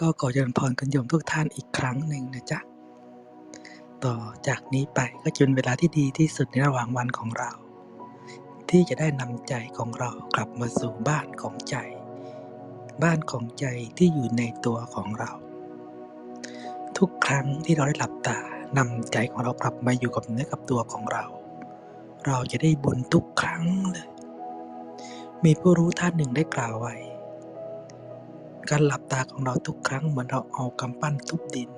ก็ขอเจริญพรกันโยมทุกท่านอีกครั้งหนึ่งนะจ๊ะ ต่อจากนี้ไปก็จะเป็นเวลาที่ดีที่สุดในระหว่างวันของเรา ที่จะได้นำใจของเรากลับมาสู่บ้านของใจ บ้านของใจที่อยู่ในตัวของเรา ทุกครั้งที่เราได้หลับตานำใจของเรากลับมาอยู่กับเนื้อกับตัวของเรา เราจะได้บุญทุกครั้งเลยมีผู้รู้ท่านหนึ่งได้กล่าวไว้ การหลับตาของเราทุกครั้งเหมือนเราเอากำปั้นทุบดิน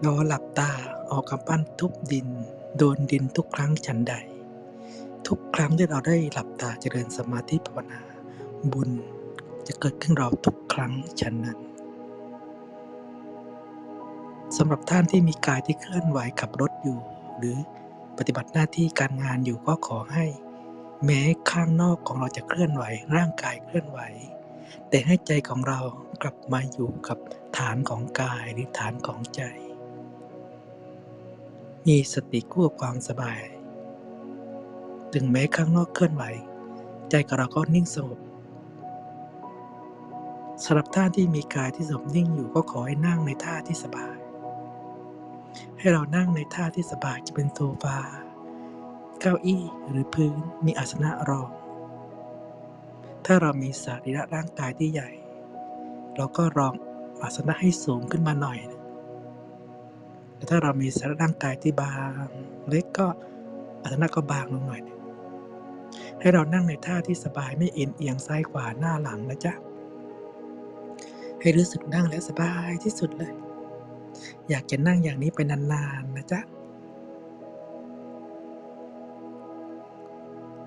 เราหลับตาเอากำปั้นทุบดิน โดนดินทุกครั้งฉันใด ทุกครั้งที่เราได้หลับตาเจริญสมาธิภาวนา บุญจะเกิดขึ้นเราทุกครั้งฉันนั้นสำหรับท่านที่มีกายที่เคลื่อนไหวขับรถอยู่ หรือปฏิบัติหน้าที่การงานอยู่ก็ขอให้ แม้ข้างนอกของเราจะเคลื่อนไหว ร่างกายเคลื่อนไหว แต่ให้ใจของเรากลับมาอยู่กับฐานของกายหรือฐานของใจ มีสติคู่กับความสบาย ถึงแม้ข้างนอกเคลื่อนไหว ใจของเราก็นิ่งสงบสำหรับท่านที่มีกายที่สงบนิ่งอยู่ก็ขอให้นั่งในท่าที่สบาย ให้เรานั่งในท่าที่สบายจะเป็นโซฟา เก้าอี้หรือพื้นมีอาสนะรอง ถ้าเรามีสรีระร่างกายที่ใหญ่ เราก็รองอาสนะให้สูงขึ้นมาหน่อยแต่ถ้าเรามีสรีระร่างกายที่บาง เล็กก็อาสนะก็บางลงหน่อย ให้เรานั่งในท่าที่สบายไม่เอ็นเอียงซ้ายขวาหน้าหลังนะจ๊ะ ให้รู้สึกนั่งแล้วสบายที่สุดเลย อยากจะนั่งอย่างนี้ไปนานๆนะจ๊ะ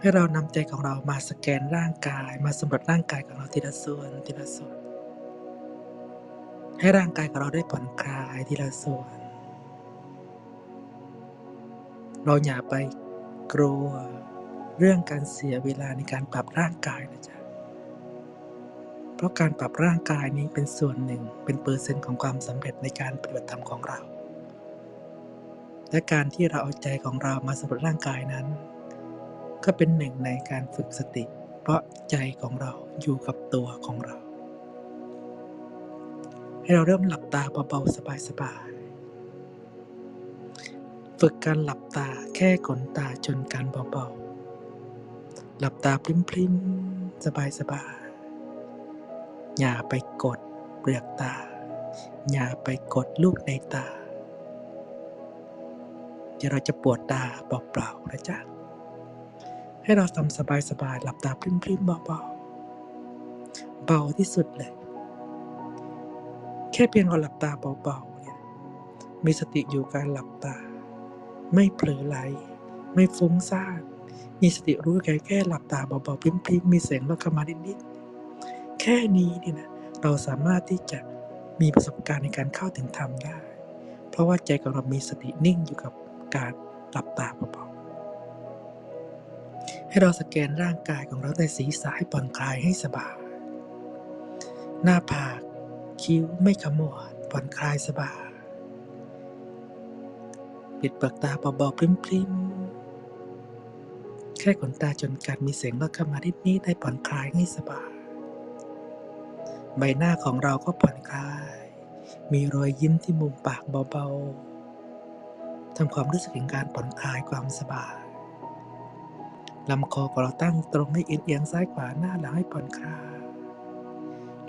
ให้เรานำใจของเรามาสแกนร่างกาย มาสำรวจร่างกายของเราทีละส่วนทีละส่วน ให้ร่างกายของเราได้ผ่อนคลายทีละส่วน เราอย่าไปกลัวเรื่องการเสียเวลาในการปรับร่างกายนะจ๊ะเพราะการปรับร่างกายนี้เป็นส่วนหนึ่งเป็นเปอร์เซ็นต์ของความสำเร็จในการปฏิบัติธรรมของเรา และการที่เราเอาใจของเรามาสำรวจร่างกายนั้น ก็เป็นหนึ่งในการฝึกสติ เพราะใจของเราอยู่กับตัวของเรา ให้เราเริ่มหลับตาเบาๆสบายๆฝึกการหลับตาแค่ขนตาจนการเบาๆหลับตาพริ้มๆสบายๆอย่าไปกดเปลือกตา อย่าไปกดลูกในตาเดี๋ยวเราจะปวดตาเปล่าๆนะจ๊ะ ให้เราทำสบายๆหลับตาพริ้มๆเบาๆเบาที่สุดเลย แค่เพียงเราหลับตาเบาๆเนี่ยมีสติอยู่การหลับตา ไม่เผลอไหล ไม่ฟุ้งซ่านมีสติรู้แค่แค่หลับตาเบาๆพริ้มๆมีเสียงลดเข้ามานิดๆแค่นี้เนี่ยนะเราสามารถที่จะมีประสบการณ์ในการเข้าถึงธรรมได้ เพราะว่าใจของเรามีสตินิ่งอยู่กับการหลับตาเบาๆ ให้เราสแกนร่างกายของเราในศีรษะให้ผ่อนคลายให้สบาย หน้าผากคิ้วไม่ขมวดผ่อนคลายสบายปิดเปลือกตาเบาๆพริ้มๆแค่ขนตาจนกัดมีเสียงลดเข้ามานิดนี้ได้ผ่อนคลายให้สบาย ใบหน้าของเราก็ผ่อนคลาย มีรอยยิ้มที่มุมปากเบาๆทำความรู้สึกถึงการผ่อนคลายความสบาย ลำคอของเราตั้งตรงไม่เอียงซ้ายขวาหน้าหลังให้ผ่อนคลาย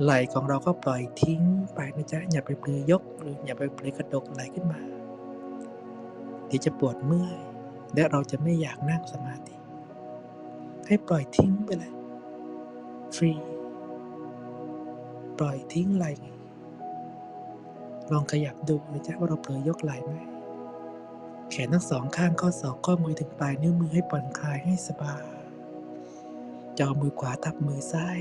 ไหล่ของเราก็ปล่อยทิ้งไปนะจ๊ะอย่าไปเปลือยกหรืออย่าไปเปลือยกระดกไหลขึ้นมาเดี๋ยวจะปวดเมื่อยและเราจะไม่อยากนั่งสมาธิ ให้ปล่อยทิ้งไปเลยฟรีปล่อยทิ้งไหลลองขยับดูนะจ๊ะว่าเราเผลอยยกไหล่ไหม แขนทั้งสองข้างข้อศอกข้อมือถึงปลายนิ้วมือให้ผ่อนคลายให้สบายจอมือขวาทับมือซ้าย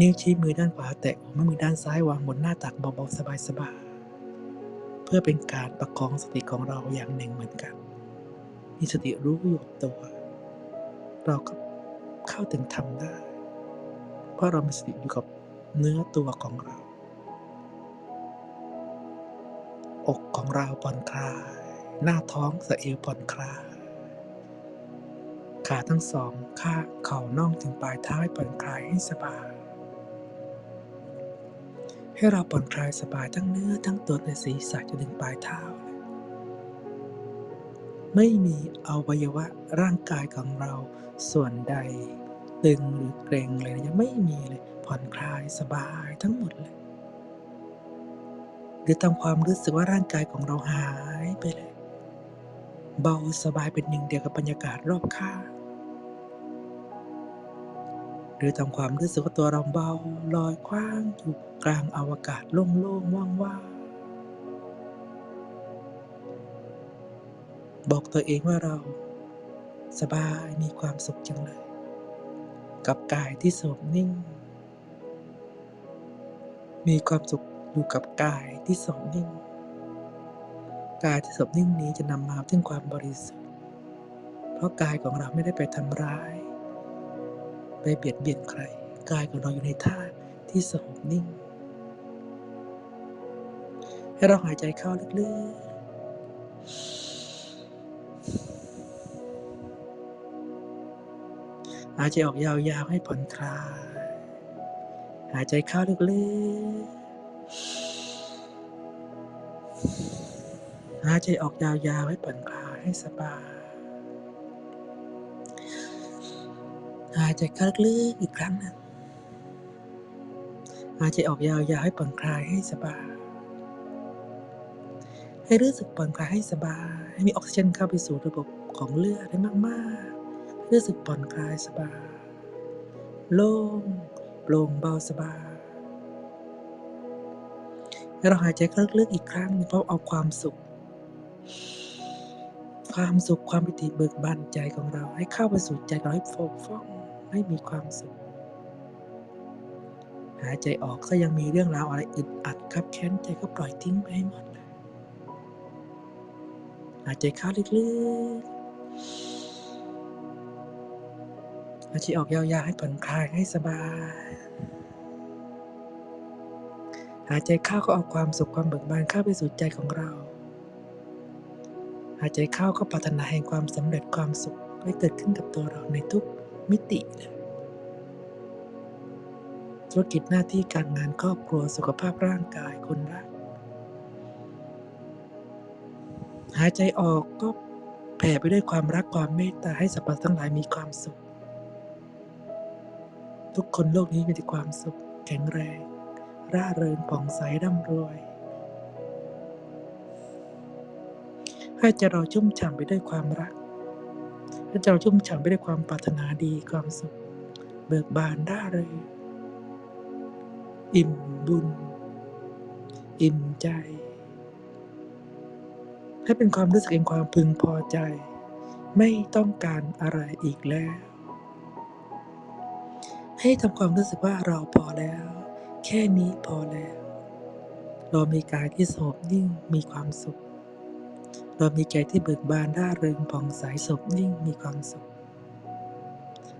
นิ้วชี้มือด้านขวาแตะหัวแม่มือด้านซ้ายวางบนหน้าตักเบาๆสบายๆ เพื่อเป็นการประคองสติของเราอย่างหนึ่งเหมือนกัน มีสติรู้อยู่ตัว เราก็เข้าถึงธรรมได้ เพราะเรามีสติอยู่กับเนื้อตัวของเรา อกของเราผ่อนคลาย หน้าท้องสะเอวผ่อนคลายขาทั้งสองข้างเข่าน่องถึงปลายเท้าให้ผ่อนคลายให้สบาย ให้เราผ่อนคลายสบายทั้งเนื้อทั้งตัวและศีรษะจนถึงปลายเท้า ไม่มีอวัยวะร่างกายของเราส่วนใด ตึงหรือเกร็งเลยนะยังไม่มีเลยผ่อนคลายสบายทั้งหมดเลย หรือทำความรู้สึกว่าร่างกายของเราหายไปเลย เบาสบายเป็นหนึ่งเดียวกับบรรยากาศรอบข้างหรือทำความรู้สึกว่าตัวเราเบาลอยคว้างอยู่กลางอวกาศโล่งๆว่างๆบอกตัวเองว่าเราสบายมีความสุขจังเลย กับกายที่สงบนิ่ง มีความสุขอยู่กับกายที่สงบนิ่ง กายที่สงบนิ่งนี้จะนำมาถึงความบริสุทธิ์ เพราะกายของเราไม่ได้ไปทำร้าย ไปเบียดเบียนใคร กายของเราอยู่ในท่าที่สงบนิ่ง ให้เราหายใจเข้าลึกๆ หายใจออกยาวๆให้ผ่อนคลาย หายใจเข้าลึกๆ หายใจออกยาวๆให้ผ่อนคลายให้สบาย หายใจเข้าลึกๆอีกครั้งหนึ่งหายใจออกยาวๆให้ผ่อนคลายให้สบาย ให้รู้สึกผ่อนคลายให้สบาย ให้มีออกซิเจนเข้าไปสู่ระบบของเลือดได้มากๆ รู้สึกผ่อนคลายสบาย โล่งโปร่งเบาสบายให้เราหายใจเข้าลึกๆอีกครั้งเพราะเอาความสุข ความสุขความปิติเบิกบานใจของเรา ให้เข้าไปสู่ใจเราให้โฟกฟ่องให้มีความสุข หายใจออกก็ยังมีเรื่องราวอะไรอึดอัดครับแค้นใจก็ปล่อยทิ้งไปให้หมดเลยหายใจเข้าลึกๆหายใจออกยาวๆให้ผ่อนคลายให้สบายหายใจเข้าก็เอาความสุขความเบิกบานเข้าไปสู่ใจของเรา หายใจเข้าก็ปรารถนาแห่งความสำเร็จความสุขให้เกิดขึ้นกับตัวเราในทุกมิติเลยธุรกิจหน้าที่การงานครอบครัวสุขภาพร่างกายคนรักหายใจออกก็แผ่ไปด้วยความรักความเมตตาให้สรรพสัตว์ทั้งหลายมีความสุข ทุกคนโลกนี้มีแต่ความสุข แข็งแรง ร่าเริงผ่องใสร่ำรวย ให้ใจเราชุ่มฉ่ำไปด้วยความรักให้ใจเราชุ่มฉ่ำไปด้วยความปรารถนาดีความสุข เบิกบานร่าเริงอิ่มบุญ อิ่มใจ ให้เป็นความรู้สึกแห่งความพึงพอใจ ไม่ต้องการอะไรอีกแล้ว ให้ทำความรู้สึกว่าเราพอแล้ว แค่นี้พอแล้ว เรามีกายที่สงบนิ่งมีความสุข เรามีใจที่เบิกบานร่าเริงผ่องใสสบนิ่งมีความสุข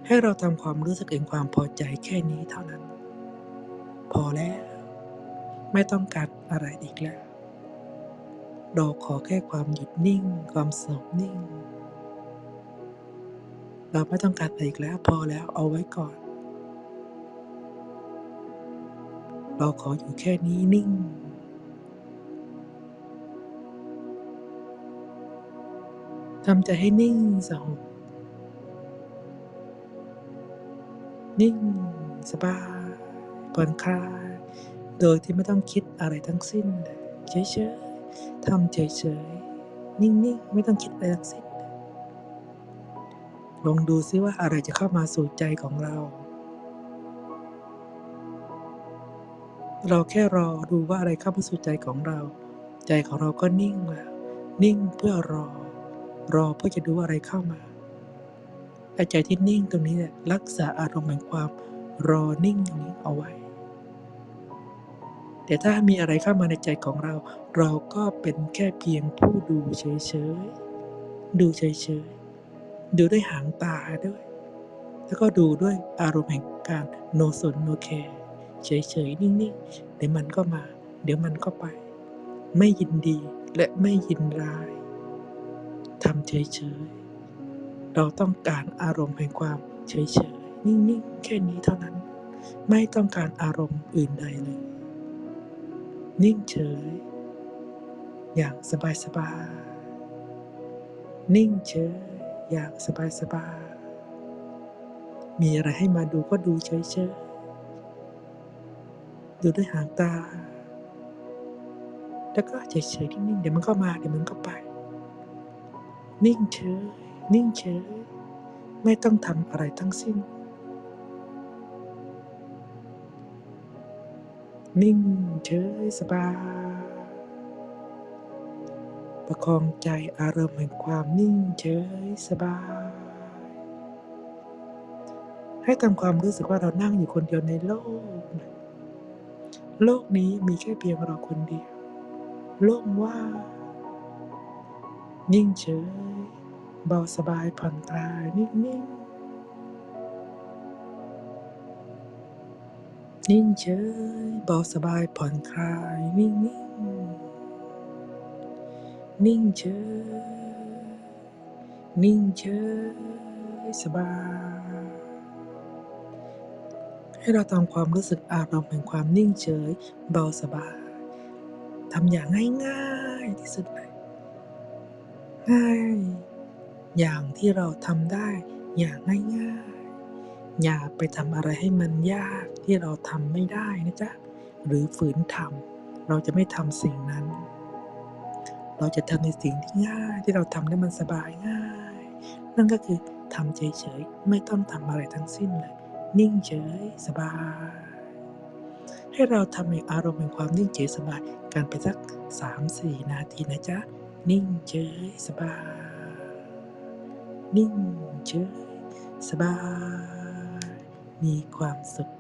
ให้เราทำความรู้สึกเองความพอใจแค่นี้เท่านั้น พอแล้ว ไม่ต้องการอะไรอีกแล้ว เราขอแค่ความหยุดนิ่ง ความสงบนิ่ง เราไม่ต้องการอะไรอีกแล้ว พอแล้วเอาไว้ก่อน เราขออยู่แค่นี้นิ่ง ทำใจให้นิ่งสงบนิ่งสบายผ่อนคลาย โดยที่ไม่ต้องคิดอะไรทั้งสิ้นเลยเฉยๆทำเฉยๆนิ่งๆไม่ต้องคิดอะไรทั้งสิ้นลองดูซิว่าอะไรจะเข้ามาสู่ใจของเรา เราแค่รอดูว่าอะไรเข้ามาสู่ใจของเรา ใจของเราก็นิ่งแล้วนิ่งเพื่อรอ รอเพื่อจะดูอะไรเข้ามาไอ้ใจที่นิ่งตรงนี้เนี่ยรักษาอารมณ์แห่งความรอนิ่งอย่างนี้เอาไว้ แต่ถ้ามีอะไรเข้ามาในใจของเรา เราก็เป็นแค่เพียงผู้ดูเฉยๆ ดูเฉยๆ ดูด้วยหางตาด้วย แล้วก็ดูด้วยอารมณ์แห่งการโนสนโนแคร์เฉยๆ นิ่งๆ เดี๋ยวมันก็มา เดี๋ยวมันก็ไป ไม่ยินดีและไม่ยินร้าย ทำเฉยๆ เราต้องการอารมณ์แห่งความเฉยๆ นิ่งๆ แค่นี้เท่านั้น ไม่ต้องการอารมณ์อื่นใดเลย นิ่งเฉย อย่างสบายสบายๆนิ่งเฉย อย่างสบายสบายๆ มีอะไรให้มาดูก็ดูเฉยๆ ดูด้วยหางตา แล้วก็เฉยเฉยๆนิ่งๆ เดี๋ยวมันก็มา เดี๋ยวมันก็ไป นิ่งเฉย นิ่งเฉย ไม่ต้องทำอะไรทั้งสิ้น นิ่งเฉยสบาย ประคองใจอารมณ์แห่งความนิ่งเฉยสบาย ให้ทำความรู้สึกว่าเรานั่งอยู่คนเดียวในโลก โลกนี้มีแค่เพียงเราคนเดียว โล่งว่านิ่ง เบาสบายผ่อนคลายนิ่งๆ นิ่งเฉยเบาสบายผ่อนคลายนิ่งๆ นิ่งเฉยนิ่งเฉยสบาย ให้เราทำความรู้สึกอารมณ์แห่งความนิ่งเฉยเบาสบายทำอย่างง่ายๆที่สุดเลยง่าย อย่างที่เราทำได้อย่างง่ายๆ อย่าไปทำอะไรให้มันยากที่เราทำไม่ได้นะจ๊ะ หรือฝืนทำเราจะไม่ทำสิ่งนั้น เราจะทำในสิ่งที่ง่ายที่เราทำได้มันสบายง่าย นั่นก็คือทำเฉยๆ ไม่ต้องทำอะไรทั้งสิ้นเลย นิ่งเฉยสบาย ให้เราทำในอารมณ์แห่งความนิ่งเฉยสบายกันไปสักสามสี่นาทีนะจ๊ะ นิ่งเฉยสบาย นิ่งเฉยสบาย มีความสุข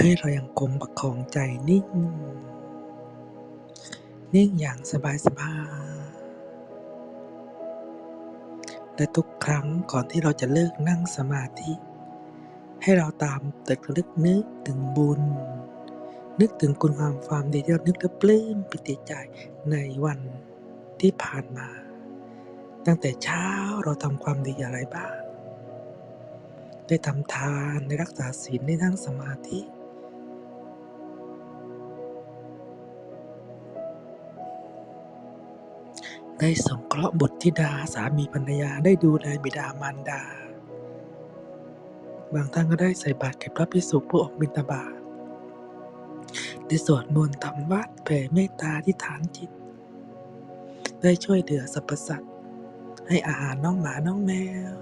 ให้เรายังคงประคองใจนิ่ง นิ่งอย่างสบายๆและทุกครั้งก่อนที่เราจะเลิกนั่งสมาธิ ให้เราตามตึกลึกนึกถึงบุญ นึกถึงคุณงามความดีที่เรานึกและปลื้มปิติใจในวันที่ผ่านมา ตั้งแต่เช้าเราทำความดีอะไรบ้าง ได้ทำทานได้รักษาศีลได้นั่งสมาธิ ได้สงเคราะห์บุตรธิดาสามีภรรยาได้ดูแลบิดามารดา บางท่านก็ได้ใส่บาตรแก่พระภิกษุผู้ออกบิณฑบาตได้สวดมนต์ทำวัดแผ่เมตตาที่ฐานจิต ได้ช่วยเหลือสรรพสัตว์ให้อาหารน้องหมาน้องแมว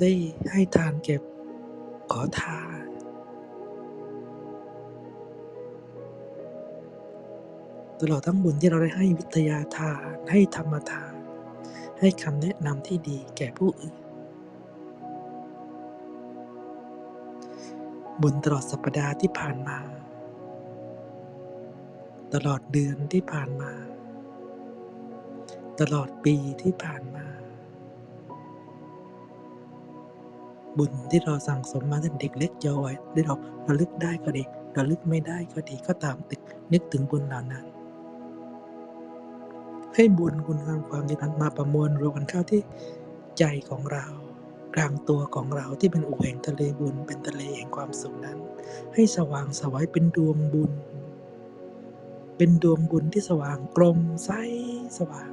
ได้ให้ทานเก็บขอทาน ตลอดทั้งบุญที่เราได้ให้วิทยาทาน ให้ธรรมทาน ให้คำแนะนำที่ดีแก่ผู้อื่น บุญตลอดสัปดาห์ที่ผ่านมา ตลอดเดือนที่ผ่านมา ตลอดปีที่ผ่านมา บุญที่เราสั่งสมมาตั้งเด็กเล็กเยาว์วัยที่เราระลึกได้ก็ดีระลึกไม่ได้ก็ดีก็ตามตึกนึกถึงบุญเหล่านั้น ให้บุญคุณงามความดีนั้นมาประมวลรวมกันเข้าที่ใจของเรา กลางตัวของเราที่เป็นอู่แห่งทะเลบุญเป็นทะเลแห่งความสุขนั้น ให้สว่างสวัยเป็นดวงบุญ เป็นดวงบุญที่สว่างกลมใสสว่าง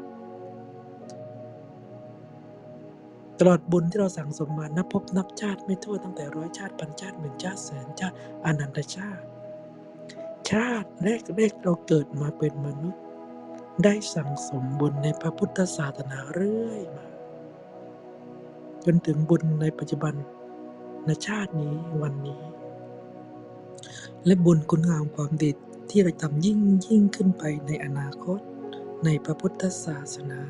ตลอดบุญที่เราสั่งสมมานับพบนับชาติไม่ทั่วตั้งแต่ร้อยชาติพันชาติหมื่นชาติแสนชาติอนันตชาติ ชาติแรกแรกเราเกิดมาเป็นมนุษย์ ได้สั่งสมบุญในพระพุทธศาสนาเรื่อยมา จนถึงบุญในปัจจุบันในชาตินี้วันนี้ และบุญคุณงามความดีที่เราทำยิ่งยิ่งขึ้นไปในอนาคต ในพระพุทธศาสนา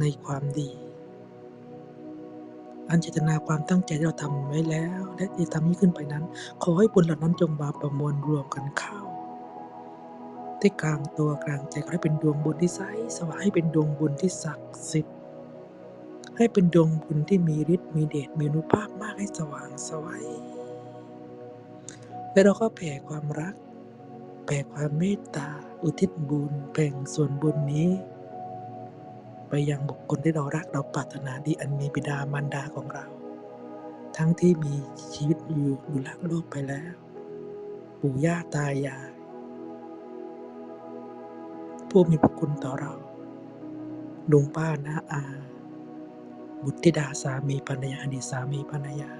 ในความดี อันเจตนาความตั้งใจที่เราทำไว้แล้ว และที่ทำยิ่งขึ้นไปนั้น ขอให้บุญเหล่านั้นจงมาประมวลรวมกันเข้า ที่กลางตัวกลางใจขอให้เป็นดวงบุญที่ใสสว่างให้เป็นดวงบุญที่ศักดิ์สิทธิ์ให้เป็นดวงบุญที่มีฤทธิ์มีเดชมีอนุภาพมากให้สว่างสวัยและเราก็แผ่ความรัก แผ่ความเมตตา อุทิศบุญแบ่งส่วนบุญนี้ ไปยังบุคคลที่เรารักเราปรารถนาดีอันมีบิดามารดาของเรา ทั้งที่มีชีวิตอยู่อยู่ละโลกไปแล้ว ปู่ย่าตายาย ผู้มีพระคุณต่อเรา ลุงป้าน้าอา บุตรธิดาสามีภรรยาอดีตสามีภรรยา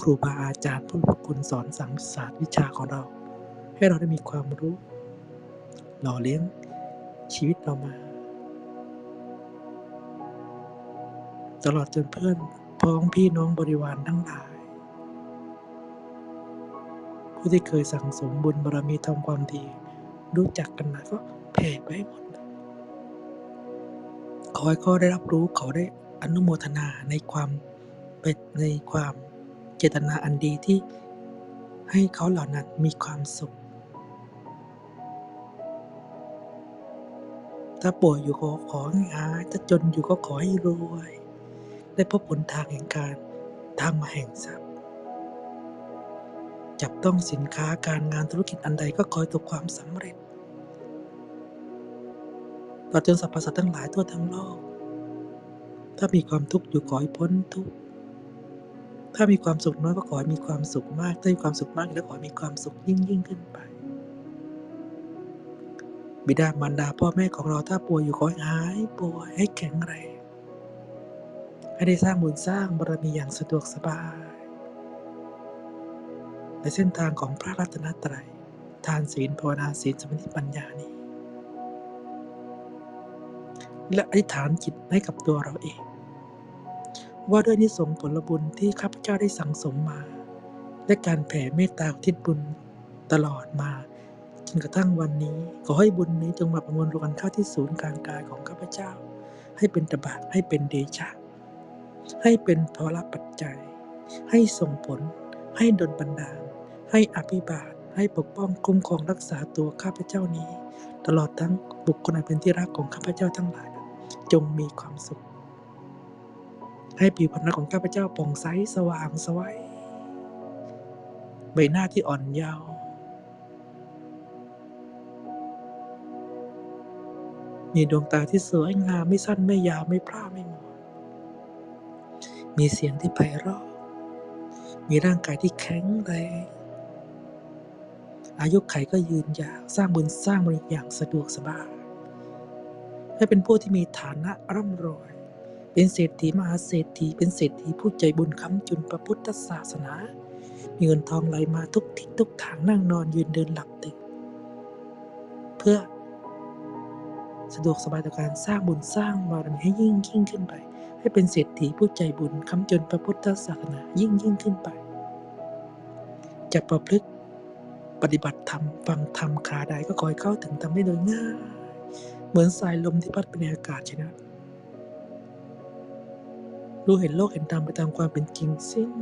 ครูบาอาจารย์ผู้มีพระคุณสอนสังศาสตร์วิชาของเรา ให้เราได้มีความรู้ หล่อเลี้ยงชีวิตเรามา ตลอดจนเพื่อนพ้องพี่น้องบริวารทั้งหลาย ผู้ที่เคยสั่งสมบุญบารมีทำความดี รู้จักกันมาก็แผ่ไปให้หมดเลยขอให้เขาได้รับรู้เขาได้อนุโมทนาในความเป็นในความเจตนาอันดีที่ให้เขาเหล่านั้นมีความสุข ถ้าป่วยอยู่ก็ขอให้หายถ้าจนอยู่ก็ขอให้รวย ได้พบผลทางแห่งการทำแห่งทรัพย์ จับต้องสินค้าการงานธุรกิจอันใดก็ขอให้ประสบความสำเร็จตลอดจนสรรพสัตว์ทั้งหลายทั่วทั้งโลก ถ้ามีความทุกข์อยู่ขอให้พ้นทุกข์ถ้ามีความสุขน้อยก็ขอให้มีความสุขมาก ถ้ามีความสุขมากแล้วขอให้มีความสุขยิ่งยิ่งขึ้นไป บิดามารดาพ่อแม่ของเราถ้าป่วยอยู่ขอให้หายป่วยให้แข็งแรง ให้ได้สร้างบุญสร้างบารมีอย่างสะดวกสบาย ในเส้นทางของพระรัตนตรัย ทานศีลภาวนาศีลสมาธิปัญญานี้ และอธิษฐานจิตให้กับตัวเราเอง ว่าด้วยนิสงผลบุญที่ข้าพเจ้าได้สั่งสมมา และการแผ่เมตตาทิศบุญตลอดมา จนกระทั่งวันนี้ ขอให้บุญนี้จงมาประมวลรวมกันเข้าที่ศูนย์กลางกายของข้าพเจ้า ให้เป็นตบะให้เป็นเดชะให้เป็นพละปัจจัย ให้ส่งผลให้ดลบันดาล ให้อภิบาลให้ปกป้องคุ้มครองรักษาตัวข้าพเจ้านี้ ตลอดทั้งบุคคลอันเป็นที่รักของข้าพเจ้าทั้งหลาย จงมีความสุข ให้ผิวพรรณของข้าพเจ้าผ่องใสสว่างสวัยใบหน้าที่อ่อนเยาว์มีดวงตาที่สวยงามไม่สั้นไม่ยาวไม่พร่าไม่มัวมีเสียงที่ไพเราะมีร่างกายที่แข็งแรง อายุไขก็ยืนยาวสร้างบุญสร้างบริอย่างสะดวกสบายให้เป็นผู้ที่มีฐานะร่ำรวย เป็นเศรษฐีมหาเศรษฐีเป็นเศรษฐีผู้ใจบุญค้ำจุนพระพุทธศาสนา มีเงินทองไหลมาทุกทิศทุกทางนั่งนอนยืนเดินหลับตื่นเพื่อสะดวกสบายต่อการสร้างบุญสร้างบารมีให้ยิ่งยิ่งขึ้นไป ให้เป็นเศรษฐีผู้ใจบุญค้ำจุนพระพุทธศาสนายิ่งยิ่งขึ้นไป จะประพฤติ ปฏิบัติธรรมฟังธรรมขาใดก็คอยเข้าถึงธรรมได้โดยง่าย เหมือนสายลมที่พัดไปในอากาศใช่ไหมรู้เห็นโลกเห็นธรรมไปตามความเป็นจริงสิ้น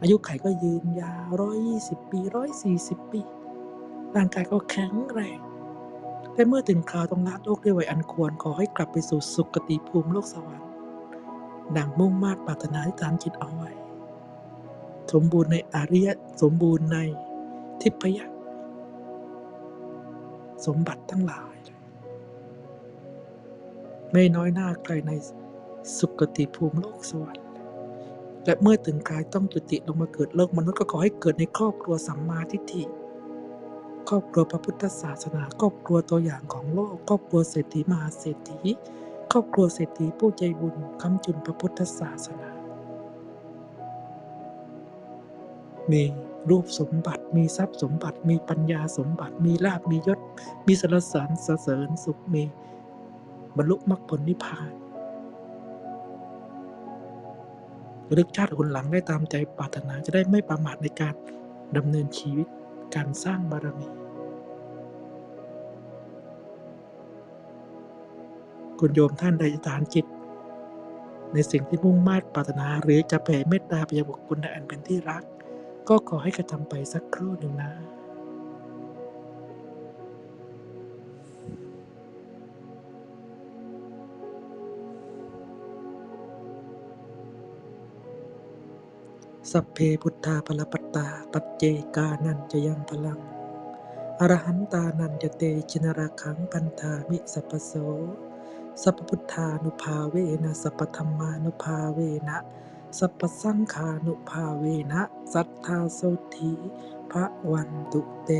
อายุไขก็ยืนยาวร้อยยี่สิบปีร้อยสี่สิบปี ร่างกายก็แข็งแรงและเมื่อถึงคราวต้องละโลกด้วยวัยอันควรขอให้กลับไปสู่สุคติภูมิโลกสวรรค์ดังมุ่งมา่ปรารถนาที่ตามจิตเอาไว้ สมบูรณ์ในอริยสมบูรณ์ใน ทิพยสมบัติทั้งหลาย ไม่น้อยหน้าใครในสุคติภูมิโลกสวรรค์และเมื่อถึงกายต้องจุติลงมาเกิดโลกมนุษย์ก็ขอให้เกิดในครอบครัวสัมมาทิฏฐิครอบครัวพระพุทธศาสนาครอบครัวตัวอย่างของโลกครอบครัวเศรษฐีมหาเศรษฐีครอบครัวเศรษฐีผู้ใจบุญคำจุนพระพุทธศาสนา มี รูปสมบัติมีทรัพย์สมบัติมีปัญญาสมบัติมีลาบมียศ มีสรรเสริญสเสริญสุขมีบรรลุมรรคผลนิพพานระลึกชาติคนหลังได้ตามใจปรารถนาจะได้ไม่ประมาทในการดำเนินชีวิตการสร้างบารมี คุณโยมท่านใดจะฐานจิต ในสิ่งที่มุ่งมา่ปรารถนาหรือจะแผ่เมตตาไปยังบุคคลใดอันเป็นที่รัก ก็ขอให้กระทำไปสักครู่หนึ่งนะสัพเพพุทธาปรปัตตา ปัจเจกานันจะยังพลัง อรหันตานันจะเตชินราคังปันธามิสัพโส สัพพุทธานุภาเวนะ สัพธรรมานุภาเวนะ สัพสังฆานุภาเวนะ สัทธาโสธีพระวันตุเต